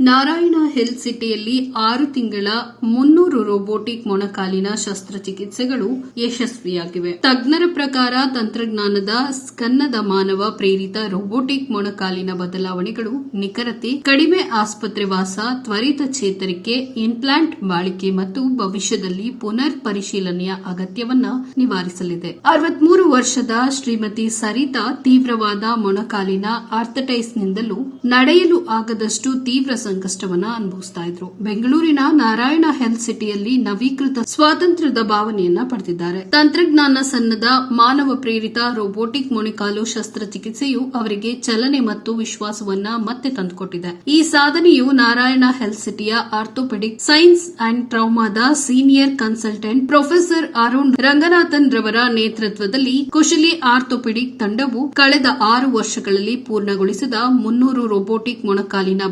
Narayana health ಸಿಟಿಯಲ್ಲಿ ಆರು ತಿಂಗಳ ಮುನ್ನೂರು ರೋಬೋಟಿಕ್ ಮೊಣಕಾಲಿನ ಶಸ್ತ್ರಚಿಕಿತ್ಸೆಗಳು ಯಶಸ್ವಿಯಾಗಿವೆ. ತಜ್ಞರ ಪ್ರಕಾರ ತಂತ್ರಜ್ಞಾನದ ಸ್ಕನ್ನದ ಮಾನವ ಪ್ರೇರಿತ ರೋಬೋಟಿಕ್ ಮೊಣಕಾಲಿನ ಬದಲಾವಣೆಗಳು ನಿಖರತೆ, ಕಡಿಮೆ ಆಸ್ಪತ್ರೆ ವಾಸ, ತ್ವರಿತ ಚೇತರಿಕೆ ಇಂಪ್ಲಾಂಟ್ ಬಾಳಿಕೆ ಮತ್ತು ಭವಿಷ್ಯದಲ್ಲಿ ಪುನರ್ ಪರಿಶೀಲನೆಯ ಅಗತ್ಯವನ್ನ ನಿವಾರಿಸಲಿದೆ. ಅರವತ್ಮೂರು ವರ್ಷದ ಶ್ರೀಮತಿ ಸರಿತಾ ತೀವ್ರವಾದ ಮೊಣಕಾಲಿನ ಆರ್ಥಟೈಸ್ನಿಂದಲೂ ನಡೆಯಲು ಆಗದಷ್ಟು ತೀವ್ರ ಸಂಕಷ್ಟವನ್ನ ಅನುಭವಿಸ್ತಾ ಇದ್ರು. ಬೆಂಗಳೂರಿನ ನಾರಾಯಣ ಹೆಲ್ತ್ ಸಿಟಿಯಲ್ಲಿ ನವೀಕೃತ ಸ್ವಾತಂತ್ರ್ಯದ ಭಾವನೆಯನ್ನ ಪಡೆದಿದ್ದಾರೆ. ತಂತ್ರಜ್ಞಾನ ಸನ್ನದ ಮಾನವ ಪ್ರೇರಿತ ರೋಬೋಟಿಕ್ ಮೊಣಿಕಾಲು ಶಸ್ತ್ರಚಿಕಿತ್ಸೆಯು ಅವರಿಗೆ ಚಲನೆ ಮತ್ತು ವಿಶ್ವಾಸವನ್ನ ಮತ್ತೆ ತಂದುಕೊಟ್ಟಿದೆ. ಈ ಸಾಧನೆಯು ನಾರಾಯಣ ಹೆಲ್ತ್ ಸಿಟಿಯ orthopaedic science and ಟ್ರೌಮಾದ senior consultant professor Arun Ranganathan ರವರ ನೇತೃತ್ವದಲ್ಲಿ ಕುಶಲಿ ಆರ್ಥೋಪೆಡಿಕ್ ತಂಡವು ಕಳೆದ ಆರು ವರ್ಷಗಳಲ್ಲಿ ಪೂರ್ಣಗೊಳಿಸಿದ ಮುನ್ನೂರು ರೋಬೋಟಿಕ್ ಮೊಣಕಾಲಿನ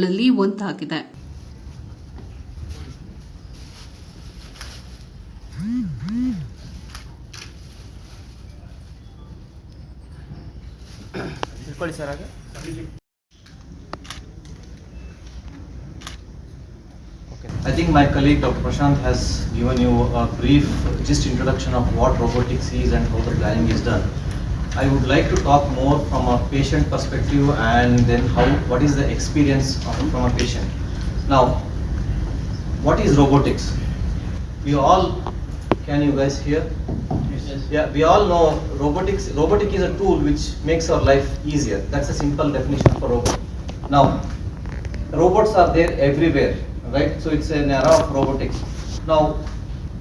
ಬದಲಾವಣೆಗಳಲ್ಲಿ ಒಂದಾಗಿದೆ sir I think my colleague Dr. Prashant has given you a brief just introduction of what robotics is and how the planning is done. I would like to talk more from a patient perspective and then how what is the experience of, from a patient. Now, what is robotics? We all can you guys hear? Yeah, we all know robotics. Robotic is a tool which makes our life easier. That's a simple definition for robot. Now, robots are there everywhere, right? So it's an era of robotics. Now,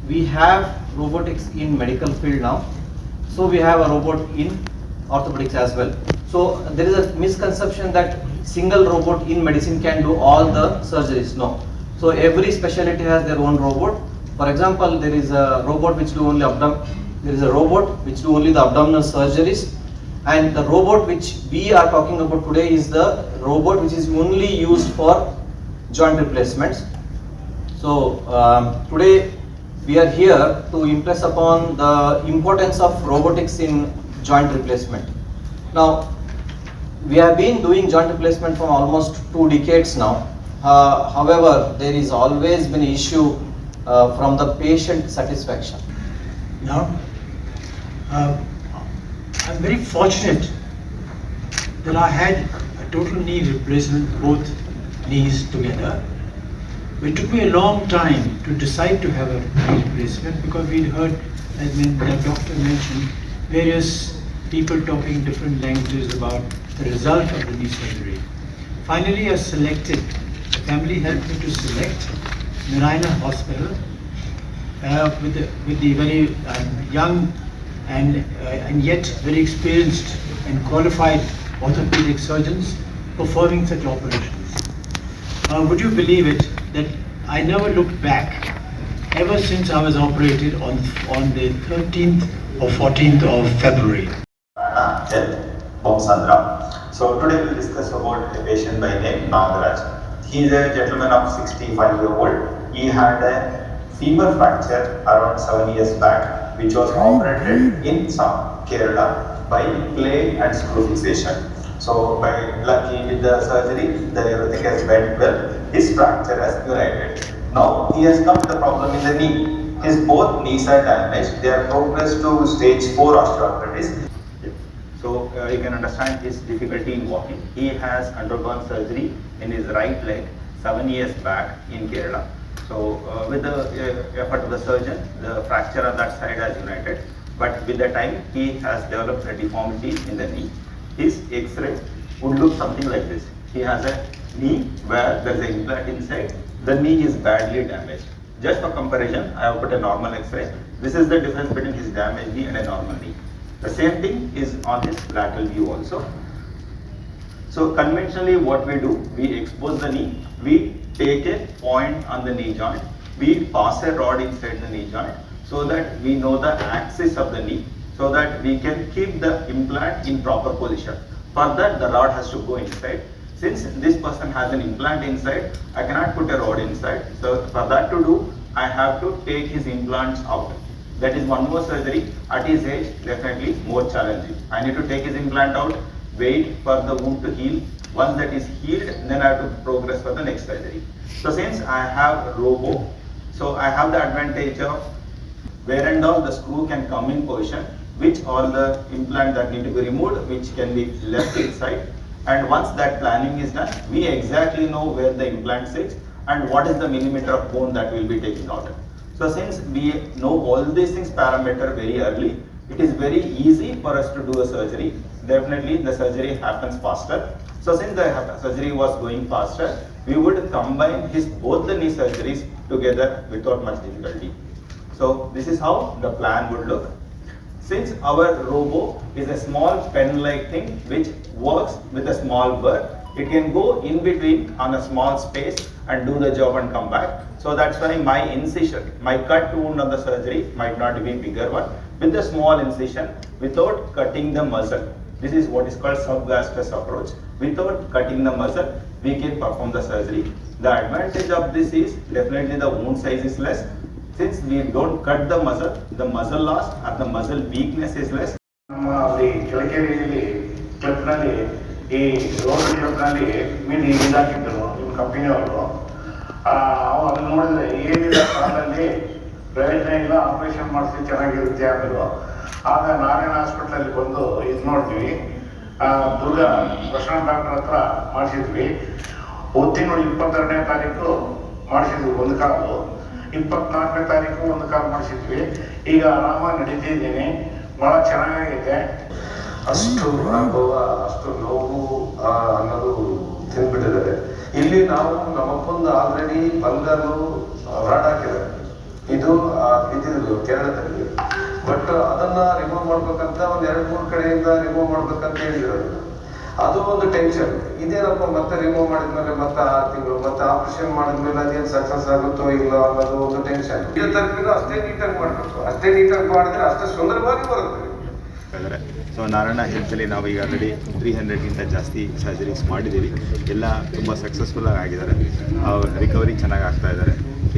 we have robotics in medical field now. So we have a robot in orthopedics as well. So there is a misconception that single robot in medicine can do all the surgeries. No. So every specialty has their own robot. For example, there is a robot which do only abdom. There is a robot which do only the abdominal surgeries. And the robot which we are talking about today is the robot which is only used for joint replacements. So um, today we are here to impress upon the importance of robotics in joint replacement. Now, we have been doing joint replacement for almost two decades now. Uh, however, there is always been issue uh, from the patient satisfaction. Now, uh, I'm very fortunate that I had a total knee replacement, both knees together. It took me a long time to decide to have a knee replacement because we'd heard, as the doctor mentioned, various people talking different languages about the result of the knee surgery. Finally, I selected, the family helped me to select Narayana Hospital uh, with, the, with the very um, young and, uh, and yet very experienced and qualified orthopedic surgeons performing such operations. Uh, would you believe it that I never looked back ever since I was operated on, on the 13th or 14th of February. Health, Bomsandra. So today we'll discuss about a patient by name Nagaraj. He is a gentleman of 65 year old. He had a femur fracture around 7 years back which was operated in some Kerala by plate and screw fixation. So by lucky with the surgery, the everything has went well. His fracture has united. Now he has come to the problem in the knee. His both knees are damaged. They are progressed to stage 4 osteoarthritis. So uh, you can understand his difficulty in walking. He has undergone surgery in his right leg seven years back in Kerala. So uh, with the uh, effort of the surgeon, the fracture on that side has united. But with the time, he has developed a deformity in the knee. His X-ray would look something like this. He has a knee where there is an implant inside. The knee is badly damaged. Just for comparison, I have put a normal X-ray. This is the difference between his damaged knee and a normal knee. The same thing is on his lateral view also. So conventionally what we do, we expose the knee, we take a point on the knee joint, we pass a rod inside the knee joint so that we know the axis of the knee so that we can keep the implant in proper position. For that the rod has to go inside. Since this person has an implant inside, I cannot put a rod inside. So for that to do, I have to take his implants out. That is one more surgery at his age, definitely more challenging. I need to take his implant out, wait for the wound to heal. Once that is healed, then I have to progress for the next surgery. So since I have robo, so I have the advantage of where and all the screw can come in position, which all the implant that need to be removed, which can be left inside. And once that planning is done, we exactly know where the implant sits and what is the millimeter of bone that we'll be taking out. So since we know all these things parameter very early, it is very easy for us to do a surgery. Definitely the surgery happens faster. So since the surgery was going faster, we would combine his both the knee surgeries together without much difficulty. So this is how the plan would look. Since our robo is a small pen-like thing which works with a small burr, it can go in between on a small space and do the job and come back. So that's why my incision, my cut wound on the surgery might not be bigger one with a small incision without cutting the muscle. This is what is called subgastrous approach. Without cutting the muscle, we can perform the surgery. The advantage of this is definitely the wound size is less. Since we don't cut the muscle, the muscle loss or the muscle weakness is less. ನಮ್ಮ ಅಲ್ಲಿ ಈ road ಅದನ್ನ ನೋಡಿದ್ರೆ ಪ್ರಯೋಜನ ಇಲ್ಲ operation ಮಾಡಿಸಿ ಚೆನ್ನಾಗಿರುತ್ತೆ ಅಂದರು. ಆಗ ನಾರಾಯಣ ಹಾಸ್ಪಿಟ್ಲಲ್ಲಿ ಬಂದು ಇದು ನೋಡ್ತೀವಿ. ಆ, ದುರ್ಗಾ ಪ್ರಶಾಂತ್ ಡಾಕ್ಟರ್ ಹತ್ರ ಮಾಡಿಸಿದ್ವಿ. ಒತ್ತಿನೂರು ಇಪ್ಪತ್ತೆರಡನೇ ತಾರೀಕು ಮಾಡಿಸಿದ್ವಿ ಒಂದು ಕಾಲು. ಇಪ್ಪತ್ನಾಲ್ಕನೇ ತಾರೀಕು ಒಂದು ಕಾಲ್ ಮಾಡಿಸಿದ್ವಿ. ಈಗ ಆರಾಮಾಗಿ ನಡೀತಿದ್ದೀನಿ. ಬಹಳ ಚೆನ್ನಾಗೈತೆ. ಅಷ್ಟು ಅನುಭವ, ಅಷ್ಟು ನೋವು ಅನ್ನೋದು ತಿಂದ್ಬಿಟ್ಟಿದ್ದಾರೆ ಇಲ್ಲಿ ನಾವು ನಮ್ಮಪ್ಪಂದು ಆಲ್ರೆಡಿ ಬಂಗಾರು ಹೊರಾಟ ಹಾಕಿದ್ದಾರೆ. ಇದು ಇದಿದ್ದು ಕೇರಳದಲ್ಲಿ. ಬಟ್ ಅದನ್ನ ರಿಮೂವ್ ಮಾಡ್ಬೇಕಂತ ಒಂದ್ ಎರಡ್ ಮೂರು ಕಡೆಯಿಂದ ರಿಮೂವ್ ಮಾಡ್ಬೇಕಂತ ಹೇಳಿರೋದು ಅದು ಒಂದು ಟೆನ್ಷನ್ ಇದೇನಪ್ಪ ಮತ್ತೆ ರಿಮೂವ್ ಮಾಡಿದ್ಮೇಲೆ ಮತ್ತೆ ಆರು ತಿಂಗಳು, ಮತ್ತೆ ಆಪರೇಷನ್ ಮಾಡಿದ್ಮೇಲೆ ಅದೇನು ಸಕ್ಸಸ್ ಆಗುತ್ತೋ ಇಲ್ಲೋ ಅನ್ನೋದು ಒಂದು ಟೆನ್ಷನ್ ಇದು ಅಷ್ಟೇ ನೀಟಾಗಿ ಮಾಡಬೇಕು. ಅಷ್ಟೇ ನೀಟಾಗಿ ಮಾಡಿದ್ರೆ ಅಷ್ಟೇ ಸುಂದರವಾಗಿ ಬರುತ್ತೆ. ಸೊ ನಾರಾಯಣ ಹೆಲ್ತಲ್ಲಿ ನಾವು ಈಗ ಆಲ್ರೆಡಿ ತ್ರೀ ಹಂಡ್ರೆಡ್ಗಿಂತ ಜಾಸ್ತಿ ಸರ್ಜರೀಸ್ ಮಾಡಿದ್ದೀವಿ. ಎಲ್ಲ ತುಂಬ ಸಕ್ಸಸ್ಫುಲ್ಲಾಗಿ ಆಗಿದ್ದಾರೆ. ರಿಕವರಿ ಚೆನ್ನಾಗಿ ಆಗ್ತಾ ಇದ್ದಾರೆ.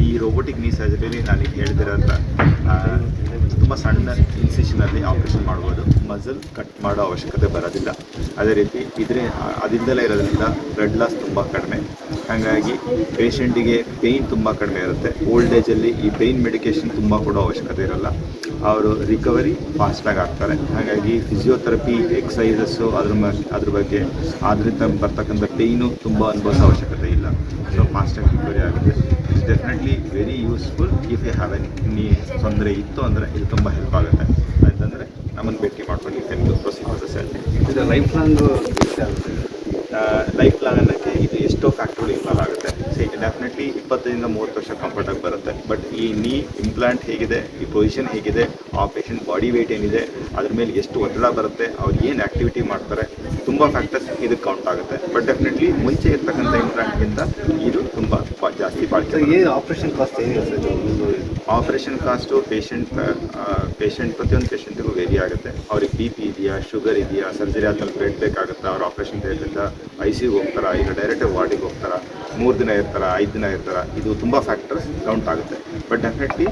ಈ ರೋಬೋಟಿಕ್ ನೀ ಸರ್ಜರಿಲಿ ನಾನು ಈಗ ತುಂಬ ಸಣ್ಣ ಇನ್ಸಿಷನಲ್ಲಿ ಆಪ್ರೇಷನ್ ಮಾಡ್ಬೋದು ಮಸಲ್ ಕಟ್ ಮಾಡೋ ಅವಶ್ಯಕತೆ ಬರೋದಿಲ್ಲ. ಅದೇ ರೀತಿ ಇದ್ರೆ ಅದಿಂದಲೇ ಇರೋದ್ರಿಂದ ಬ್ಲಡ್ ಲಾಸ್ ತುಂಬ ಕಡಿಮೆ. ಹಾಗಾಗಿ ಪೇಷಂಟಿಗೆ ಪೇಯ್ನ್ ತುಂಬ ಕಡಿಮೆ ಇರುತ್ತೆ. ಓಲ್ಡ್ ಏಜಲ್ಲಿ ಈ ಪೇಯ್ನ್ ಮೆಡಿಕೇಶನ್ ತುಂಬ ಕೊಡೋ ಅವಶ್ಯಕತೆ ಇರಲ್ಲ. ಅವರು ರಿಕವರಿ ಫಾಸ್ಟಾಗಿ ಆಗ್ತಾರೆ. ಹಾಗಾಗಿ ಫಿಸಿಯೋಥೆರಪಿ ಎಕ್ಸಸೈಸಸ್ಸು ಅದ್ರ ಅದ್ರ ಬಗ್ಗೆ ಆದ್ದರಿಂದ ಬರ್ತಕ್ಕಂಥ ಪೇಯ್ನು ತುಂಬ ಅನುಭವಿಸೋ ಅವಶ್ಯಕತೆ ಇಲ್ಲ. ಸೊ ಫಾಸ್ಟಾಗಿ ರಿಕವರಿ ಆಗುತ್ತೆ. It's definitely very useful if you have any ತೊಂದರೆ ಇತ್ತು ಅಂದರೆ ಇದು ತುಂಬ ಹೆಲ್ಪ್ ಆಗುತ್ತೆ. ಅಂತಂದರೆ ನಮ್ಮನ್ನು ಭೇಟಿ ಮಾಡ್ಕೊಂಡು ಯು ಕ್ಯಾನ್ ದ ಸರ್ಜರಿ ಇದು ಲೈಫ್ ಲಾಂಗ್ ಲೈಫ್ ಲಾಂಗ್ ಅನ್ನೋಕ್ಕೆ ಇದು ಎಷ್ಟೋ ಫ್ಯಾಕ್ಟ್ರಿಗಳು ಇನ್ವಾಲ್ವ್ ಆಗುತ್ತೆ. ಸೊ ಡೆಫಿನೆಟ್ಲಿ ಇಪ್ಪತ್ತರಿಂದ ಮೂವತ್ತು ವರ್ಷ ಕಂಫರ್ಟಾಗಿ ಬರುತ್ತೆ. ಬಟ್ ಈ ನೀ ಇಂಪ್ಲಾಂಟ್ ಹೇಗಿದೆ ಈ ಪೊಸಿಷನ್ ಹೇಗಿದೆ ಆ ಪೇಷಂಟ್ ಬಾಡಿ ವೇಟ್ ಏನಿದೆ ಅದ್ರ ಮೇಲೆ ಎಷ್ಟು ಒತ್ತಡ ಬರುತ್ತೆ ಅವ್ರು ಏನು ಆ್ಯಕ್ಟಿವಿಟಿ ಮಾಡ್ತಾರೆ ತುಂಬ ಫ್ಯಾಕ್ಟರ್ಸ್ ಇದಕ್ಕೆ ಕೌಂಟ್ ಆಗುತ್ತೆ. ಬಟ್ ಡೆಫಿನೆಟ್ಲಿ ಮುಂಚೆ ಇರ್ತಕ್ಕಂಥ ಇಂಪ್ಲಾಂಟ್ಗಿಂತ ಇದು ತುಂಬ ಜಾಸ್ತಿ ಏನು ಆಪರೇಷನ್ ಕಾಸ್ಟ್ ಏನಿದೆ sir? Operation cost patient patient ಪ್ರತಿಯೊಂದು ಪೇಷಂಟಿಗೂ ವೇರಿ ಆಗುತ್ತೆ. ಅವ್ರಿಗೆ ಬಿ ಪಿ ಇದೆಯಾ ಶುಗರ್ ಇದೆಯಾ ಸರ್ಜರಿ ಆದ್ಮೇಲೆ ಬೆಡ್ ಬೇಕಾಗುತ್ತಾ ಅವ್ರು ಆಪರೇಷನ್ ಥಿಯೇಟ್ರಿಂದ ಐ ಸಿ ಹೋಗ್ತಾರಾ ಇಲ್ಲ ಡೈರೆಕ್ಟ್ ವಾರ್ಡಿಗೆ ಹೋಗ್ತಾರಾ ಮೂರು ದಿನ ಇರ್ತಾರ ಐದು ದಿನ ಇರ್ತಾರ ಇದು ತುಂಬ ಫ್ಯಾಕ್ಟರ್ಸ್ ಕೌಂಟ್ ಆಗುತ್ತೆ. ಬಟ್ ಡೆಫಿನೆಟ್ಲಿ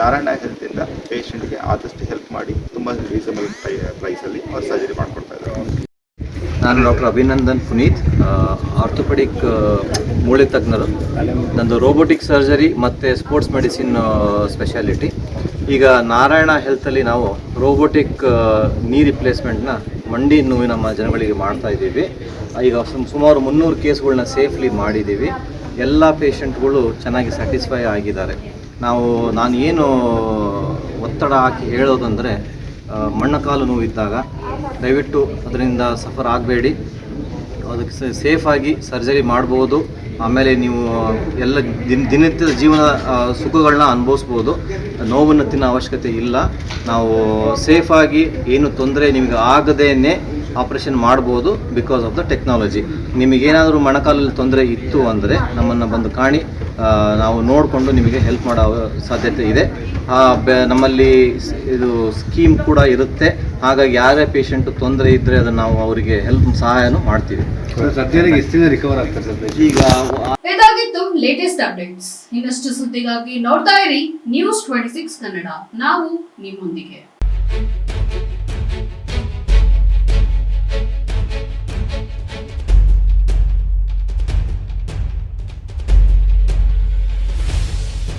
ನಾರಾಯಣ ಹೆಲ್ತಿಂದ ಪೇಷಂಟ್ಗೆ ಆದಷ್ಟು ಹೆಲ್ಪ್ ಮಾಡಿ ತುಂಬ ರೀಸನಬಲ್ ಪ್ರೈ ಪ್ರೈಸಲ್ಲಿ ಅವ್ರು ಸರ್ಜರಿ ಮಾಡಿಕೊಡ್ತಾ ಇದ್ದಾರೆ. ನಾನು ಡಾಕ್ಟರ್ ಅಭಿನಂದನ್ ಪುನೀತ್ ಆರ್ಥೋಪೆಡಿಕ್ ಮೂಳೆ ತಜ್ಞರು. ನಂದು ರೋಬೋಟಿಕ್ ಸರ್ಜರಿ ಮತ್ತು ಸ್ಪೋರ್ಟ್ಸ್ ಮೆಡಿಸಿನ್ ಸ್ಪೆಷಾಲಿಟಿ ಈಗ ನಾರಾಯಣ ಹೆಲ್ತಲ್ಲಿ ನಾವು ರೋಬೋಟಿಕ್ ನೀ ರಿಪ್ಲೇಸ್ಮೆಂಟ್ನ ಮಂಡಿ ನೋವು ನಮ್ಮ ಜನಗಳಿಗೆ ಮಾಡ್ತಾ ಇದ್ದೀವಿ. ಈಗ ಸುಮ್- ಸುಮಾರು ಮುನ್ನೂರು ಕೇಸ್ಗಳನ್ನ ಸೇಫ್ಲಿ ಮಾಡಿದ್ದೀವಿ. ಎಲ್ಲ ಪೇಷಂಟ್ಗಳು ಚೆನ್ನಾಗಿ ಸ್ಯಾಟಿಸ್ಫೈ ಆಗಿದ್ದಾರೆ. ನಾವು, ನಾನು ಏನು ಒತ್ತಡ ಹಾಕಿ ಹೇಳೋದಂದರೆ ಮಣ್ಣಕಾಲು ನೋವಿದ್ದಾಗ ದಯವಿಟ್ಟು ಅದರಿಂದ ಸಫರ್ ಆಗಬೇಡಿ. ಅದಕ್ಕೆ ಸೇಫಾಗಿ ಸರ್ಜರಿ ಮಾಡ್ಬೋದು. ಆಮೇಲೆ ನೀವು, ಎಲ್ಲ ದಿನ, ದಿನನಿತ್ಯದ ಜೀವನ ಸುಖಗಳನ್ನ ಅನುಭವಿಸ್ಬೋದು. ನೋವನ್ನು ತಿನ್ನೋ ಅವಶ್ಯಕತೆ ಇಲ್ಲ. ನಾವು ಸೇಫಾಗಿ ಏನು ತೊಂದರೆ ನಿಮಗೆ ಆಗದೇನೆ ಆಪ್ರೇಷನ್ ಮಾಡ್ಬೋದು ಬಿಕಾಸ್ ಆಫ್ ದ ಟೆಕ್ನಾಲಜಿ ನಿಮಗೇನಾದರೂ ಮೊಣಕಾಲಲ್ಲಿ ತೊಂದರೆ ಇತ್ತು ಅಂದರೆ ನಮ್ಮನ್ನು ಬಂದು ಕಾಣಿ ನಾವು ನೋಡಿಕೊಂಡು ನಿಮಗೆ ಹೆಲ್ಪ್ ಮಾಡೋ ಸಾಧ್ಯತೆ ಇದೆ. ಆ, ಬೆ- ನಮ್ಮಲ್ಲಿ ಸ್- ಇದು ಸ್ಕೀಮ್ ಕೂಡ ಇರುತ್ತೆ. ಹಾಗಾಗಿ ಯಾರೇ ಪೇಷಂಟ್ ತೊಂದರೆ ಇದ್ದರೆ ಅದನ್ನು ನಾವು ಅವರಿಗೆ ಹೆಲ್ಪ್ ಸಹಾಯನೂ ಮಾಡ್ತೀವಿ. ರಿಕವರ್ ಆಗ್ತಾರೆ ಈಗ ಇದಾಗಿತ್ತು ಲೇಟೆಸ್ಟ್ ಅಪ್ಡೇಟ್ಸ್ ಇನ್ನಷ್ಟು ಸುದ್ದಿಗಾಗಿ ನೋಡ್ತಾ ಇರಿ ನ್ಯೂಸ್ ಟ್ವೆಂಟಿ ಸಿಕ್ಸ್ ಕನ್ನಡ. ನಾವು ನಿಮ್ಮೊಂದಿಗೆ.